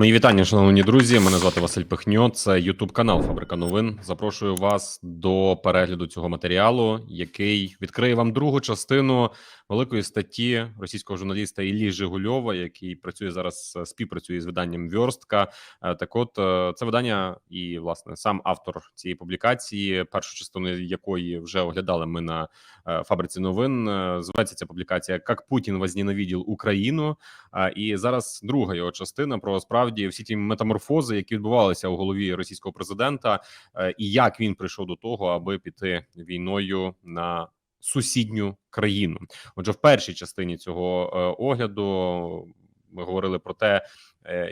Мої вітання, шановні друзі. Мене звати Василь Пихньо. Це Ютуб канал Фабрика Новин. Запрошую вас до перегляду цього матеріалу, який відкриє вам другу частину великої статті російського журналіста Іллі Жигульова, який працює зараз, е, співпрацює з виданням Вьорстка. Е, Так, от е, це видання, і власне сам автор цієї публікації, першу частину якої вже оглядали ми на фабриці новин. Зветься ця публікація Як Путін возненавидів Україну. І зараз друга його частина про справді всі ті метаморфози, які відбувалися у голові російського президента, і як він прийшов до того, аби піти війною на сусідню країну. Отже, в першій частині цього е, огляду ми говорили про те,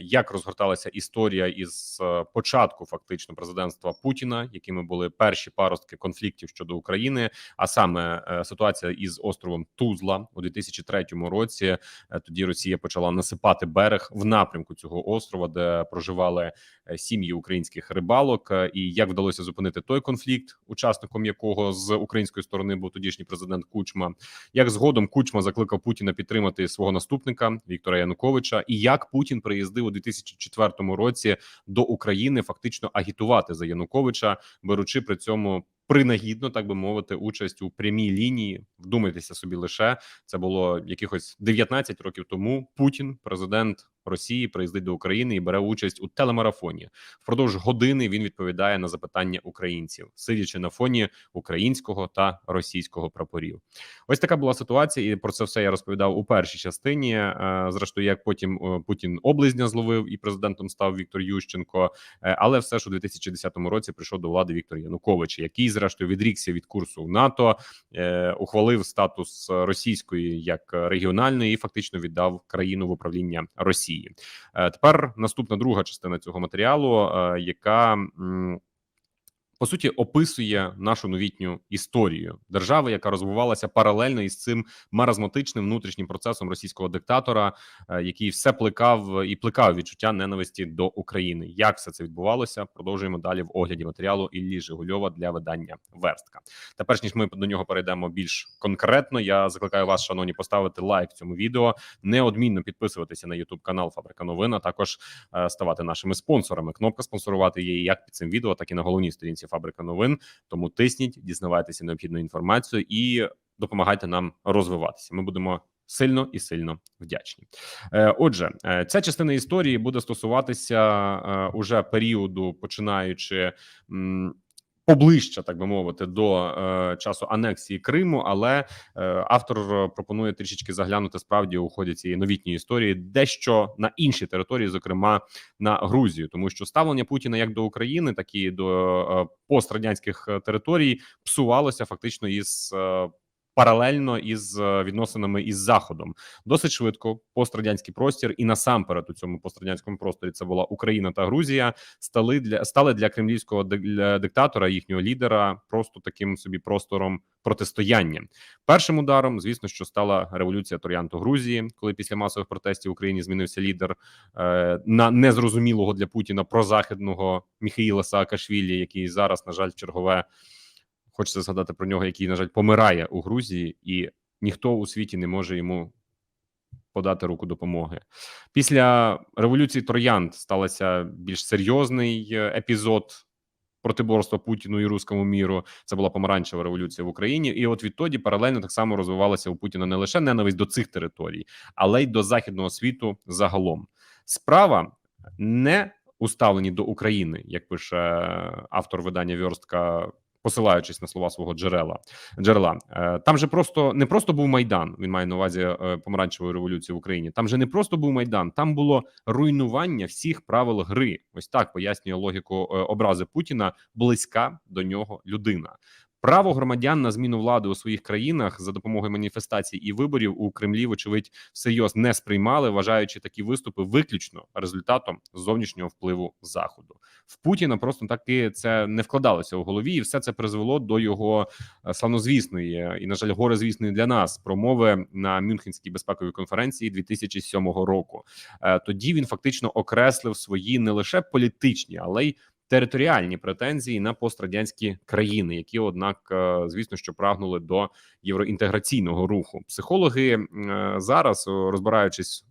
як розгорталася історія із е, початку фактично президентства Путіна, якими були перші паростки конфліктів щодо України, а саме е, ситуація із островом Тузла у 2003 році. Е, Тоді Росія почала насипати берег в напрямку цього острова, де проживали е, сім'ї українських рибалок. Е, І як вдалося зупинити той конфлікт, учасником якого з української сторони був тодішній президент Кучма. Як згодом Кучма закликав Путіна підтримати свого наступника Віктора Януковича, і як Путін приїздив у 2004 році до України, фактично агітувати за Януковича, беручи при цьому. Принагідно, так би мовити, участь у прямій лінії. Вдумайтеся собі лише це було якихось 19 років тому. Путін, президент Росії, приїздить до України і бере участь у телемарафоні. Впродовж години він відповідає на запитання українців, сидячи на фоні українського та російського прапорів. Ось така була ситуація, і про це все я розповідав у першій частині. Е, Зрештою, як потім е, Путін облизня зловив і президентом став Віктор Ющенко. Е, Але все ж у 2010 році прийшов до влади Віктор Янукович, який зрештою відрікся від курсу в НАТО, ухвалив статус російської як регіональної і фактично віддав країну в управління Росії. Е, Тепер наступна друга частина цього матеріалу, е, яка по суті описує нашу новітню історію держави, яка розвивалася паралельно із цим маразматичним внутрішнім процесом російського диктатора, е, який все плекав і плекав відчуття ненависті до України. Як все це відбувалося? Продовжуємо далі в огляді матеріалу Іллі Жигульова для видання Верстка. Та перш ніж ми до нього перейдемо більш конкретно, я закликаю вас, шановні, поставити лайк цьому відео, неодмінно підписуватися на YouTube канал Фабрика Новин, а також е, ставати нашими спонсорами. Кнопка спонсорувати є як під цим відео, так і на головній сторінці Фабрика Новин. Тому тисніть, дізнавайтеся необхідну інформацію і допомагайте нам розвиватися. Ми будемо. Сильно і сильно вдячні. Е, Отже, е, ця частина історії буде стосуватися е, уже періоду, починаючи поближче, так би мовити, до е, часу анексії Криму. Але е, автор пропонує трішечки заглянути справді у ході цієї новітньої історії, дещо на інші території, зокрема на Грузію, тому що ставлення Путіна як до України, так і до е, пострадянських е, територій псувалося фактично із. е, Паралельно із е, відносинами із заходом досить швидко пострадянський простір, і насамперед у цьому пострадянському просторі це була Україна та Грузія. Стали для стали для кремлівського ди- диктатора, їхнього лідера, просто таким собі простором протистояння. Першим ударом, звісно, що стала революція Торіанто Грузії, коли після масових протестів в Україні змінився лідер е, на незрозумілого для Путіна прозахідного Міхаїла Саакашвілі, який зараз, на жаль, чергове хочеться згадати про нього, який, на жаль, помирає у Грузії, і ніхто у світі не може йому подати руку допомоги. Після революції Троянд сталося більш серйозний е, епізод. Протиборства Путіну і руському міру це була помаранчева революція в Україні, і от відтоді паралельно так само розвивалася у Путіна не лише ненависть до цих територій, але й до західного світу загалом. Справа не у ставленні до України, як пише автор видання Вьорстка, посилаючись на слова свого джерела. Джерела Е, там же просто не просто був майдан. Він має на увазі е, помаранчевої революції в Україні. Там же не просто був майдан, там було руйнування всіх правил гри. Ось так пояснює логіку е, образи Путіна. Близька до нього людина. Право громадян на зміну влади у своїх країнах за допомогою маніфестацій і виборів у Кремлі, вочевидь, всерйоз не сприймали, вважаючи такі виступи виключно результатом зовнішнього впливу заходу. В Путіна просто таки це не вкладалося у голові, і все це призвело до його е, славнозвісної і, на жаль, горизвісної для нас промови на Мюнхенській безпековій конференції 2007 року. Е, Тоді він фактично окреслив свої не лише політичні, але й територіальні претензії на пострадянські країни, які, однак, е, звісно, що прагнули до євроінтеграційного руху. Психологи е, зараз, розбираючись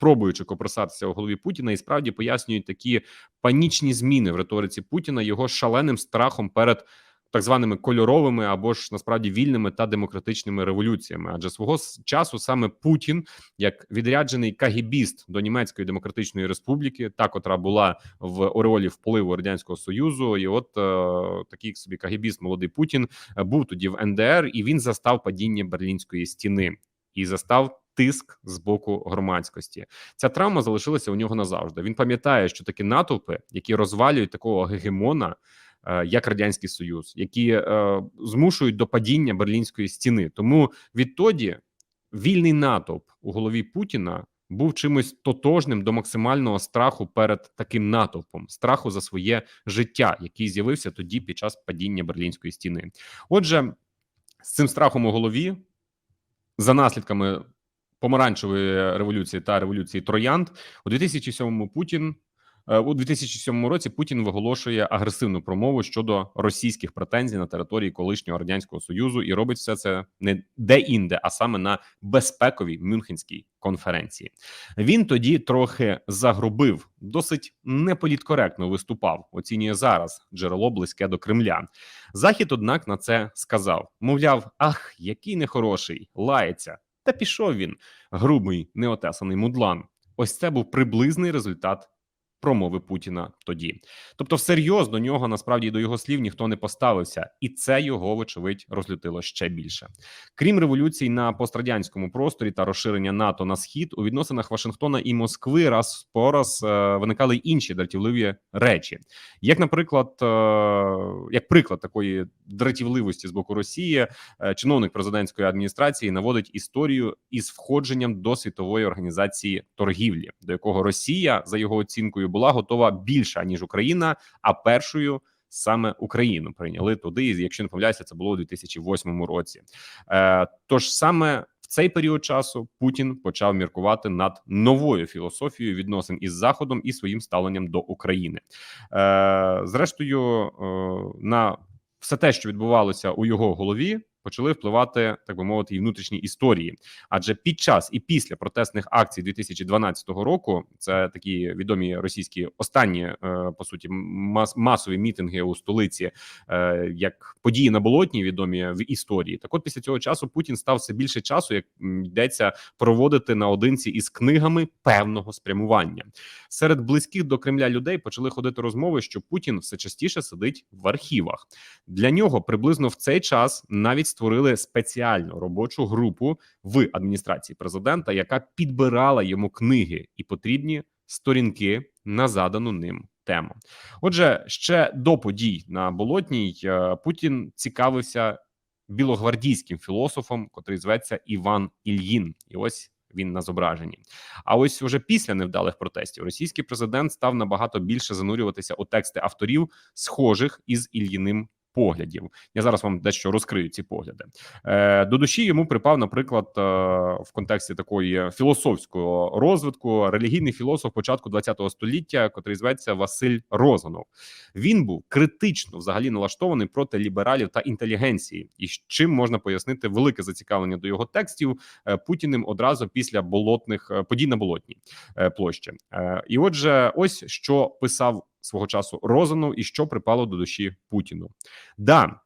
пробуючи копросатися у голові Путіна, і справді пояснюють такі панічні зміни в риториці Путіна його шаленим страхом перед так званими кольоровими або ж насправді вільними та демократичними революціями. Адже свого часу саме Путін, як відряджений кагібіст до німецької демократичної республіки, та котра була в ореолі впливу радянського союзу, і от е, такий собі кагібіст, молодий Путін, е, був тоді в НДР, і він застав падіння берлінської стіни і застав. Тиск з боку громадськості ця травма залишилася у нього назавжди. Він пам'ятає, що такі натовпи, які розвалюють такого гегемона, як радянський союз, які е, змушують до падіння берлінської стіни. Тому відтоді вільний натовп у голові Путіна був чимось тотожним до максимального страху перед таким натовпом, страху за своє життя, який з'явився тоді під час падіння берлінської стіни. Отже, з цим страхом у голові, за наслідками помаранчевої революції та революції Троянд, у 2007 Путін. Е, У 2007 році Путін виголошує агресивну промову щодо російських претензій на території колишнього радянського союзу і робить все це не де-інде, а саме на безпековій Мюнхенській конференції. Він тоді трохи загрубив, досить неполіткоректно виступав. Оцінює зараз джерело близьке до Кремля. Захід, однак, на це сказав: мовляв, ах, який нехороший, лається. Та пішов він, грубий, неотесаний мудлан. Ось це був приблизний результат промови Путіна тоді. Тобто, всерйоз до нього насправді до його слів ніхто не поставився, і це його, вочевидь, розлютило ще більше. Крім революцій на пострадянському просторі та розширення НАТО на схід, у відносинах Вашингтона і Москви раз по раз е, виникали інші дратівливі речі, як, наприклад, е, як приклад такої дратівливості з боку Росії, е, чиновник президентської адміністрації наводить історію із входженням до світової організації торгівлі, до якого Росія за його оцінкою була готова більше ніж Україна, а першою. Саме Україну прийняли туди, якщо не помиляюся, це було у 2008 році. Е, тож саме в цей період часу Путін почав міркувати над новою філософією відносин із Заходом і своїм ставленням до України. Е, зрештою, е, на все те, що відбувалося у його голові, почали впливати, так би мовити, і внутрішні історії. Адже під час і після протестних акцій 2012 року це такі відомі російські останні е, по суті мас масові мітинги у столиці, е, як події на болотній відомі в історії. Так, от після цього часу Путін став все більше часу, як йдеться проводити наодинці із книгами певного спрямування. Серед близьких до Кремля людей почали ходити розмови, що Путін все частіше сидить в архівах. Для нього приблизно в цей час навіть створили спеціальну робочу групу в адміністрації президента, яка підбирала йому книги і потрібні сторінки на задану ним тему. Отже, ще до подій на болотній е, Путін цікавився білогвардійським філософом, котрий зветься Іван Ільїн, і ось. Він на зображенні. А ось уже після невдалих протестів російський президент став набагато більше занурюватися у тексти авторів, схожих із Ільїним поглядів. Я зараз вам дещо розкрию ці погляди. Е, До душі йому припав, наприклад, е, в контексті такої філософського розвитку релігійний філософ початку ХХ століття, котрий зветься Василь Розанов. Він був критично взагалі налаштований проти лібералів та інтелігенції, і чим можна пояснити велике зацікавлення до його текстів е, Путіним одразу після болотних подій на болотній площі. І отже, ось що писав свого часу Розанов і що припало до душі Путіну. Да,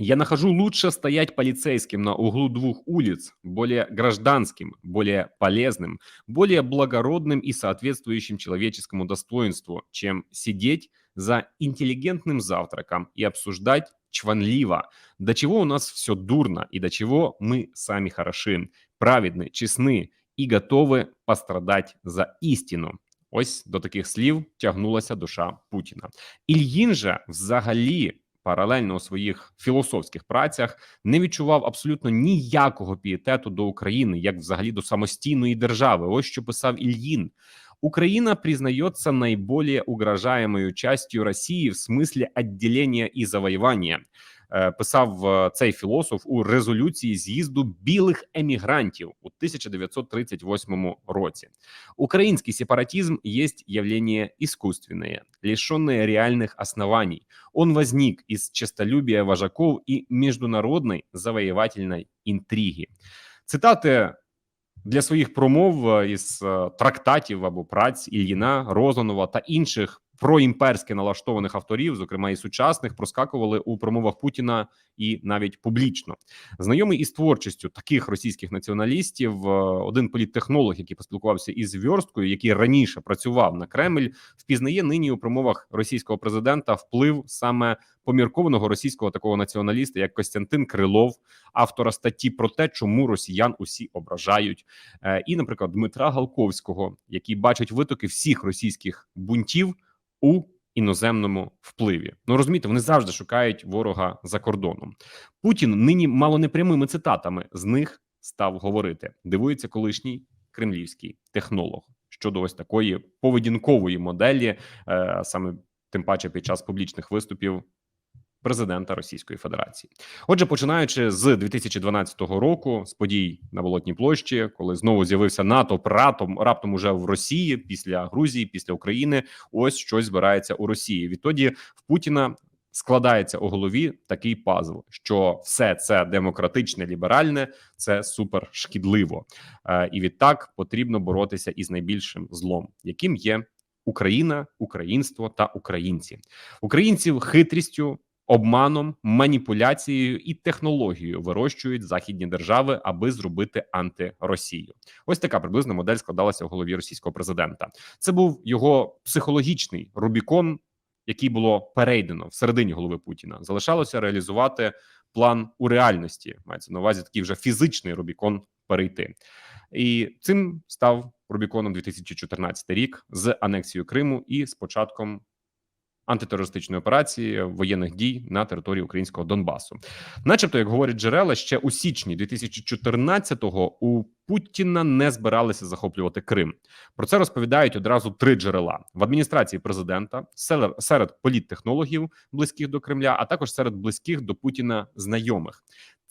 я нахожу лучше стоять полицейским на углу двух улиц, более гражданским, более полезным, более благородным и соответствующим человеческому достоинству, чем сидеть за интеллигентным завтраком и обсуждать чванливо, до чего у нас все дурно и до чего мы сами хороши, праведны, честны и готовы пострадать за истину. Ось до таких слів тягнулася душа Путіна. Ільїн же взагалі паралельно у своїх філософських працях не відчував абсолютно ніякого пієтету до України, як взагалі до самостійної держави. Ось що писав Ільїн. Украина признается наиболее угрожаемой частью России в смысле отделения и завоевания. Е, Писав е, цей філософ у резолюції з'їзду білих емігрантів у 1938 році. Украинский сепаратизм есть явление искусственное, лишенное реальных оснований. Он возник из честолюбия вожаков и международной завоевательной интриги. Цитати для своїх промов е, із трактатів або праць Ільїна, Розанова та інших проімперськи налаштованих авторів, зокрема і сучасних, проскакували у промовах Путіна і навіть публічно. Знайомий із творчістю таких російських націоналістів, е, один політтехнолог, який поспілкувався із Вьорсткою, який раніше працював на Кремль, впізнає нині у промовах російського президента вплив саме поміркованого російського такого націоналіста, як Костянтин Крилов, автора статті про те, чому росіян усі ображають, Е, і, наприклад, Дмитра Галковського, який бачить витоки всіх російських бунтів у іноземному впливі. Ну розумієте, вони завжди шукають ворога за кордоном. Путін нині мало не прямими цитатами з них став говорити. Дивується колишній кремлівський технолог щодо ось такої поведінкової моделі, е, саме тим паче під час публічних виступів президента Російської Федерації. Отже, починаючи з 2012 року, з подій на Болотній площі, коли знову з'явився НАТО раптом, раптом уже в Росії після Грузії, після України, ось щось збирається у Росії. Відтоді в Путіна. Складається у голові такий пазл, що все це демократичне, ліберальне, це супер шкідливо, е, і відтак потрібно боротися із найбільшим злом, яким є Україна, українство та українці, українців хитрістю обманом, маніпуляцією і технологією вирощують західні держави, аби зробити антиросію. Ось така приблизна модель складалася в голові російського президента. Це був його психологічний Рубікон, який було перейдено в середині голови Путіна. Залишалося реалізувати план у реальності. Мається на увазі такий вже фізичний Рубікон перейти, і цим став Рубіконом 2014 рік з анексією Криму і з початком антитерористичної операції воєнних дій на території українського Донбасу, начебто, як говорять джерела, ще у січні 2014-го у Путіна не збиралися захоплювати Крим. Про це розповідають одразу три джерела в адміністрації президента, серед політтехнологів близьких до Кремля, а також серед близьких до Путіна знайомих.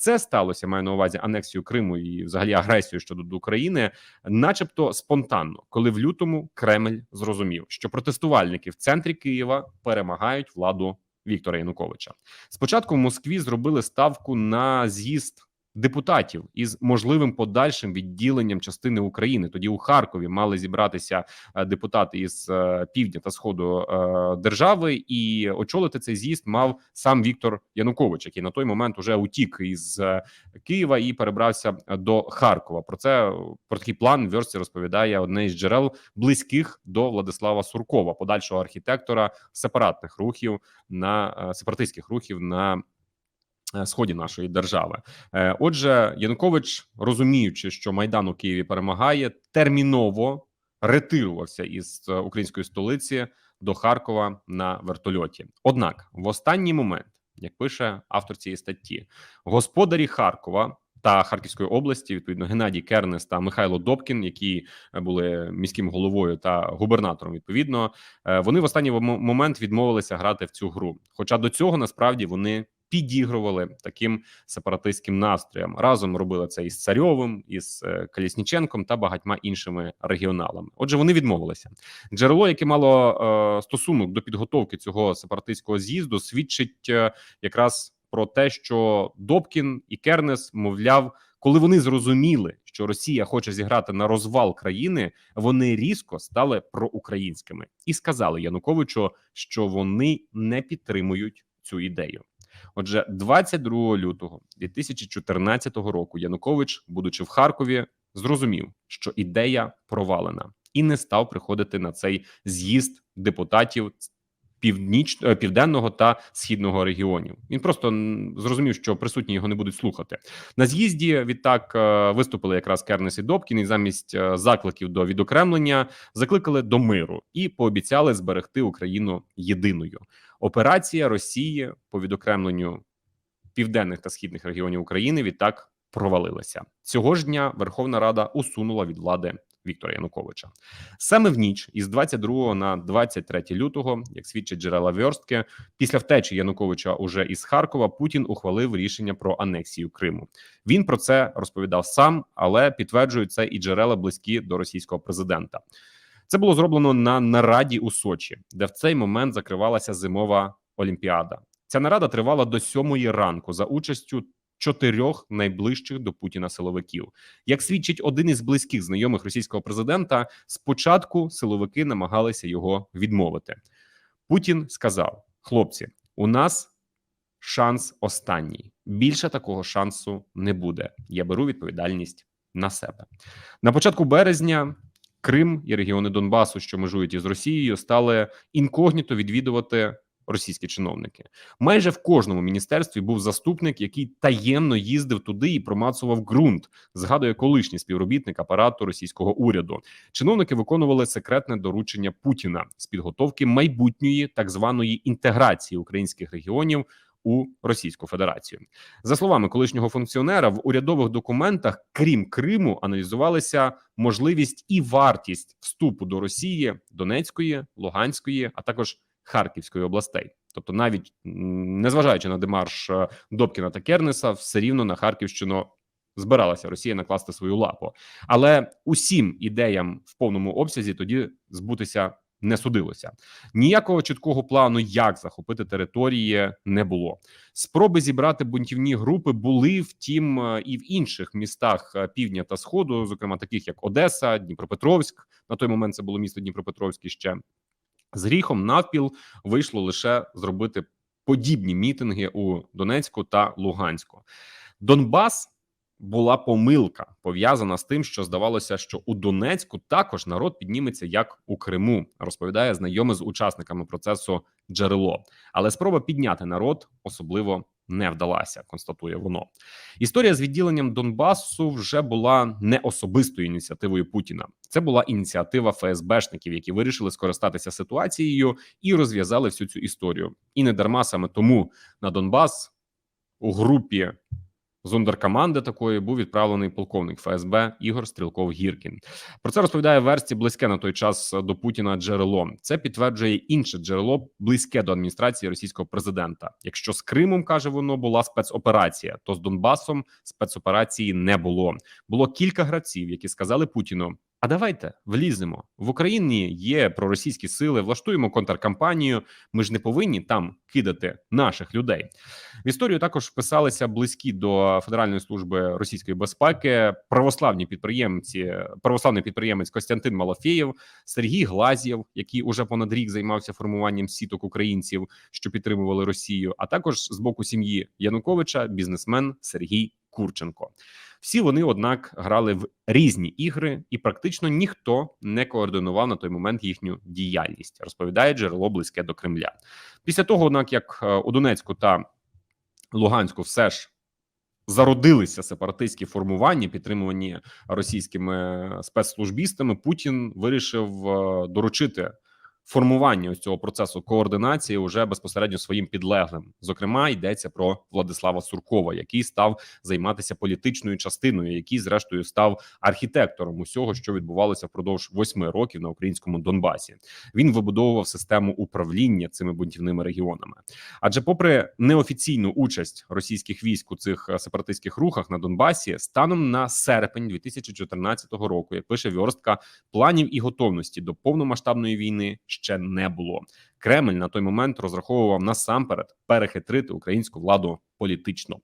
Це сталося маю на увазі анексію Криму і, взагалі, агресію щодо України, начебто спонтанно, коли в лютому Кремль зрозумів, що протестувальники в центрі Києва перемагають владу Віктора Януковича. Спочатку в Москві зробили ставку на з'їзд депутатів із можливим подальшим відділенням частини України. Тоді у Харкові мали зібратися е, депутати із е, півдня та сходу е, держави, і очолити цей з'їзд мав сам Віктор Янукович, який на той момент уже утік із Києва і перебрався до Харкова. Про це про такий план версі розповідає одне із джерел близьких до Владислава Суркова, подальшого архітектора сепаратних рухів на сепаратистських рухів на сході нашої держави. Е, отже, Янукович, розуміючи, що майдан у Києві перемагає, терміново ретирувався із е, української столиці до Харкова на вертольоті. Однак, в останній момент, як пише автор цієї статті, господарі Харкова. Та Харківської області відповідно Геннадій Кернес та Михайло Добкін, які були міським головою та губернатором. Відповідно, вони в останній момент відмовилися грати в цю гру. Хоча до цього насправді вони підігрували таким сепаратистським настроям. Разом робили це із Царьовим, із е, Калісніченком та багатьма іншими регіоналами. Отже, вони відмовилися. Джерело, яке мало е, стосунок до підготовки цього сепаратистського з'їзду, свідчить е, якраз про те, що Добкін і Кернес, мовляв, коли вони зрозуміли, що Росія хоче зіграти на розвал країни, вони різко стали проукраїнськими і сказали Януковичу, що вони не підтримують цю ідею. Отже, 22 лютого 2014 року Янукович, будучи в Харкові, зрозумів, що ідея провалена, і не став приходити на цей з'їзд депутатів. Північ е, південного та східного регіонів він просто зрозумів, що присутні його не будуть слухати на з'їзді. Відтак е, виступили якраз Кернес і Добкін, і замість е, закликів до відокремлення закликали до миру і пообіцяли зберегти Україну єдиною. Операція Росії по відокремленню південних та східних регіонів України відтак провалилася цього ж дня. Верховна Рада усунула від влади Віктора Януковича саме в ніч із 22 на 23 лютого, як свідчать джерела Вьорстки, після втечі Януковича уже із Харкова Путін ухвалив рішення про анексію Криму. Він про це розповідав сам, але підтверджують це і джерела близькі до російського президента. Це було зроблено на нараді у Сочі, де в цей момент закривалася зимова олімпіада. Ця нарада тривала до сьомої ранку за участю чотирьох найближчих до Путіна силовиків. Як свідчить один із близьких знайомих російського президента, спочатку силовики намагалися його відмовити. Путін сказав: хлопці, у нас шанс останній. Більше такого шансу не буде. Я беру відповідальність на себе. На початку березня Крим і регіони Донбасу, що межують із Росією, стали інкогніто відвідувати російські чиновники. Майже в кожному міністерстві був заступник, який таємно їздив туди і промацував ґрунт. Згадує колишній співробітник апарату російського уряду. Чиновники виконували секретне доручення Путіна з підготовки майбутньої так званої інтеграції українських регіонів у Російську Федерацію. За словами колишнього функціонера, в урядових документах, крім Криму, аналізувалися можливість і вартість вступу до Росії Донецької, Луганської, а також Харківської областей. Тобто, навіть незважаючи на демарш е, Добкіна та Кернеса, все рівно на Харківщину збиралася Росія накласти свою лапу. Але усім ідеям в повному обсязі тоді збутися не судилося. Ніякого чіткого плану, як захопити території, не було. Спроби зібрати бунтівні групи були, втім, е, і в інших містах е, півдня та сходу, зокрема таких як Одеса, Дніпропетровськ. На той момент це було місто Дніпропетровськ ще з гріхом навпіл вийшло лише зробити подібні мітинги у Донецьку та Луганську. Донбас була помилка пов'язана з тим, що здавалося, що у Донецьку також народ підніметься як у Криму, розповідає знайомий з учасниками процесу джерело. Але спроба підняти народ особливо не вдалася, констатує воно. Історія з відділенням Донбасу вже була не особистою ініціативою Путіна. Це була ініціатива ФСБшників, які вирішили скористатися ситуацією і розв'язали всю цю історію. І не дарма саме тому на Донбас у групі зондеркоманди такої був відправлений полковник ФСБ Ігор Стрілков Гіркін. Про це розповідає версії близьке на той час до Путіна джерело. Це підтверджує інше джерело близьке до адміністрації російського президента. Якщо з Кримом каже воно була спецоперація, то з Донбасом спецоперації не було. Було кілька гравців, які сказали Путіну. А давайте вліземо в Україні. Є проросійські сили, влаштуємо контркампанію. Ми ж не повинні там кидати наших людей. В історію також вписалися близькі до Федеральної служби російської безпеки, православні підприємці, православний підприємець Костянтин Малафєєв, Сергій Глазєв, який уже понад рік займався формуванням сіток українців, що підтримували Росію. А також з боку сім'ї Януковича бізнесмен Сергій Курченко. Всі вони, однак, грали в різні ігри, і практично ніхто не координував на той момент їхню діяльність. Розповідає джерело близьке до Кремля. Після того, однак, як е, у Донецьку та Луганську все ж зародилися сепаратистські формування, підтримувані російськими спецслужбістами, Путін вирішив е, доручити. Формування цього процесу координації уже безпосередньо своїм підлеглим. Зокрема, йдеться про Владислава Суркова, який став займатися політичною частиною, який, зрештою, став архітектором усього, що відбувалося впродовж восьми років на українському Донбасі. Він вибудовував систему управління цими бунтівними регіонами. Адже, попри неофіційну участь російських військ у цих е, сепаратистських рухах на Донбасі, станом на серпень 2014 року, як пише Вьорстка, планів і готовності до повномасштабної війни ще не було. Кремль на той момент розраховував насамперед перехитрити українську владу політично.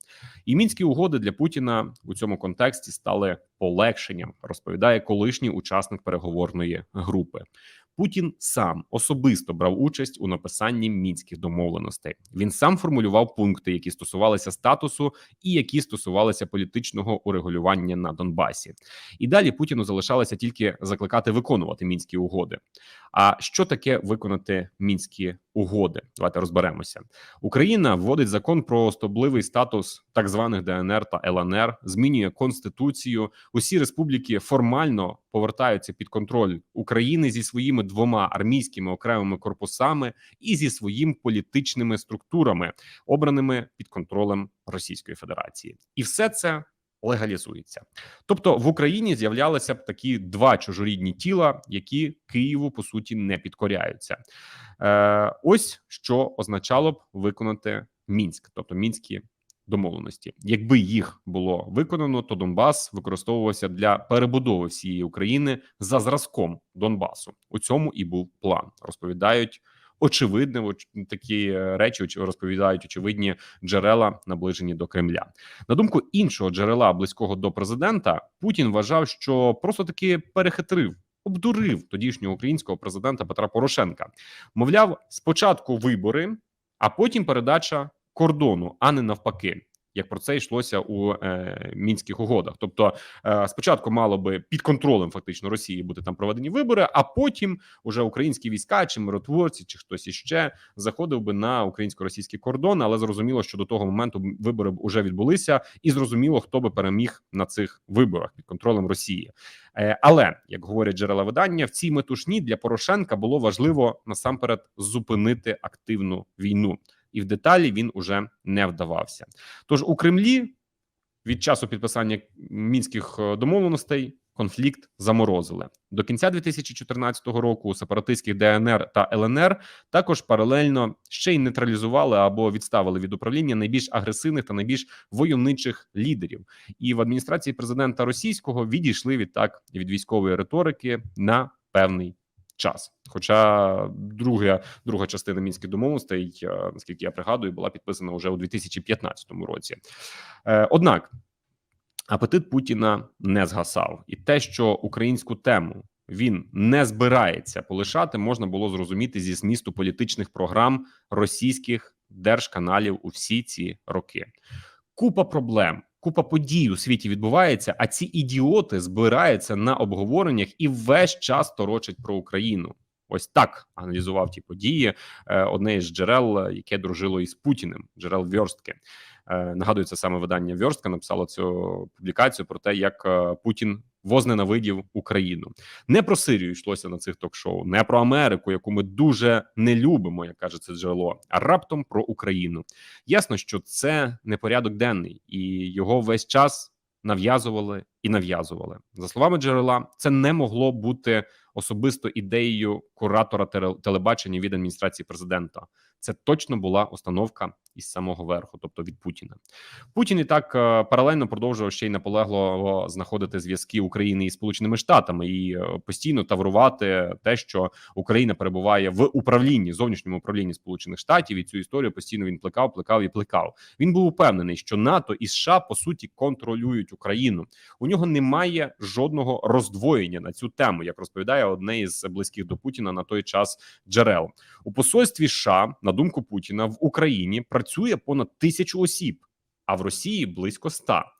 І мінські угоди для Путіна у цьому контексті стали полегшенням, розповідає колишній учасник переговорної групи. Путін сам особисто брав участь у написанні мінських домовленостей. Він сам формулював пункти, які стосувалися статусу і які стосувалися політичного урегулювання на Донбасі. І далі Путіну залишалося тільки закликати виконувати мінські угоди. А що таке виконати мінські угоди? Давайте розберемося. Україна вводить закон про особливий статус так званих ДНР та ЛНР, змінює конституцію. Усі республіки формально повертаються під контроль України зі своїми двома армійськими окремими корпусами і зі своїм політичними структурами, обраними під контролем Російської Федерації, і все це легалізується. Тобто в Україні з'являлися б такі два чужорідні тіла, які Києву по суті не підкоряються. Е, Ось що означало б виконати мінськ, тобто мінські домовленості. Якби їх було виконано, то Донбас використовувався для перебудови всієї України за зразком Донбасу. У цьому і був план. Розповідають очевидне. Такі е, речі розповідають очевидні джерела, наближені до Кремля. На думку іншого джерела близького до президента, Путін вважав, що просто таки перехитрив. Обдурив тодішнього українського президента Петра Порошенка. Мовляв, спочатку вибори, а потім передача кордону, а не навпаки. Як про це йшлося у е, мінських угодах, тобто е, спочатку мало би під контролем фактично Росії бути там проведені вибори, а потім уже українські війська, чи миротворці, чи хтось іще заходив би на українсько-російський кордон. Але зрозуміло, що до того моменту вибори б уже відбулися, і зрозуміло, хто би переміг на цих виборах під контролем Росії. Е, Але як говорять джерела видання, в цій метушні для Порошенка було важливо насамперед зупинити активну війну, і в деталі він уже не вдавався. Тож у Кремлі від часу підписання мінських е, домовленостей конфлікт заморозили до кінця 2014 року. Сепаратистських ДНР та ЛНР також паралельно ще й нейтралізували або відставили від управління найбільш агресивних та найбільш войовничих лідерів. І в адміністрації президента російського відійшли відтак від військової риторики на певний час. Хоча друга друга частина мінських домовленостей, е, наскільки я пригадую, була підписана вже у 2015 році. Е, Однак апетит Путіна не згасав, і те, що українську тему він не збирається полишати, можна було зрозуміти зі змісту політичних програм російських держканалів у всі ці роки. Купа проблем, купа подій у світі відбувається, а ці ідіоти збираються на обговореннях і весь час торочать про Україну. Ось так аналізував ті події. е, Одне із джерел, яке дружило із Путіним, джерел Вьорстки. Е, Нагадую, це саме видання Вьорстка написало цю публікацію про те, як е, Путін возненавидів Україну. Не про Сирію йшлося на цих ток-шоу, не про Америку, яку ми дуже не любимо, як каже це джерело, а раптом про Україну. Ясно, що це не порядок денний, і його весь час нав'язували і нав'язували. За словами джерела, це не могло бути особисто ідеєю куратора телебачення від адміністрації президента. Це точно була установка із самого верху, тобто від Путіна. Путін і так е, паралельно продовжував ще й наполегливо знаходити зв'язки України із Сполученими Штатами і е, постійно таврувати те, що Україна перебуває в управлінні зовнішньому управлінні Сполучених Штатів. І цю історію постійно він плекав, плекав і плекав. Він був упевнений, що НАТО і США по суті контролюють Україну. У нього немає жодного роздвоєння на цю тему, як розповідає одне із близьких до Путіна на той час джерел у посольстві США, на думку Путіна, в Україні працює понад тисячу осіб, а в Росії близько ста.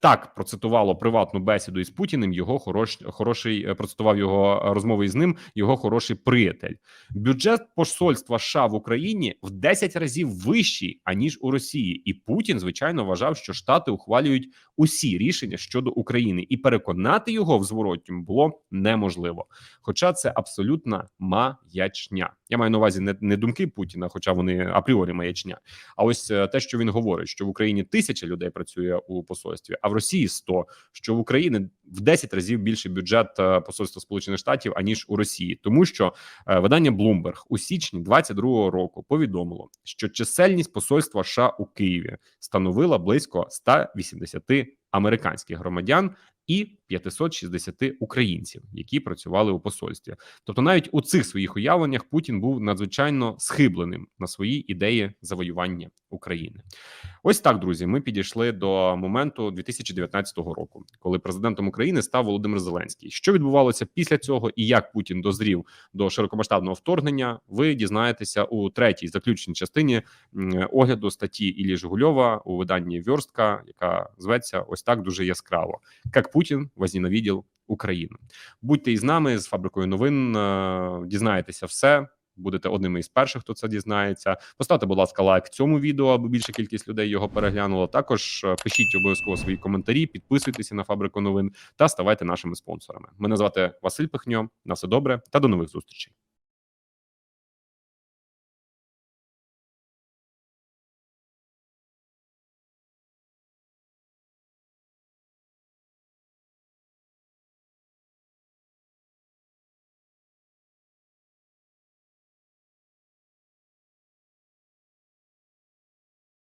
Так процитувало приватну бесіду із Путіним. Його хорош, хороший е, процитував його е, розмови із ним. Його хороший приятель. Бюджет посольства США в Україні в 10 разів вищий аніж у Росії, і Путін звичайно вважав, що Штати ухвалюють усі рішення щодо України, і переконати його в зворотньому було неможливо. Хоча це абсолютна маячня. Я маю на увазі не, не думки Путіна, хоча вони апріорі маячня. А ось е, те, що він говорить, що в Україні тисяча людей працює у посольстві, а в Росії 100, що в Україні в 10 разів більший бюджет е, посольства Сполучених Штатів аніж у Росії, тому що е, видання Bloomberg у січні 22-го року повідомило, що чисельність посольства США у Києві становила близько 180 американських громадян і 560 українців, які працювали у посольстві. Тобто, навіть у цих своїх уявленнях Путін був надзвичайно схибленим на свої ідеї завоювання України. Ось так, друзі. Ми підійшли до моменту 2019 року, коли президентом України став Володимир Зеленський. Що відбувалося після цього, і як Путін дозрів до широкомасштабного вторгнення, ви дізнаєтеся у третій заключній частині огляду статті Іллі Жигульова у виданні Вьорстка, яка зветься ось так дуже яскраво: як Путін возненавидів Україну. Будьте із нами з фабрикою новин. е, Дізнаєтеся все. Будете одними із перших, хто це дізнається. Поставте, будь ласка, лайк цьому відео, аби більша кількість людей його переглянула. Також е, пишіть обов'язково свої коментарі, підписуйтеся на фабрику новин та ставайте нашими спонсорами. Мене звати Василь Пихньо. На все добре та до нових зустрічей.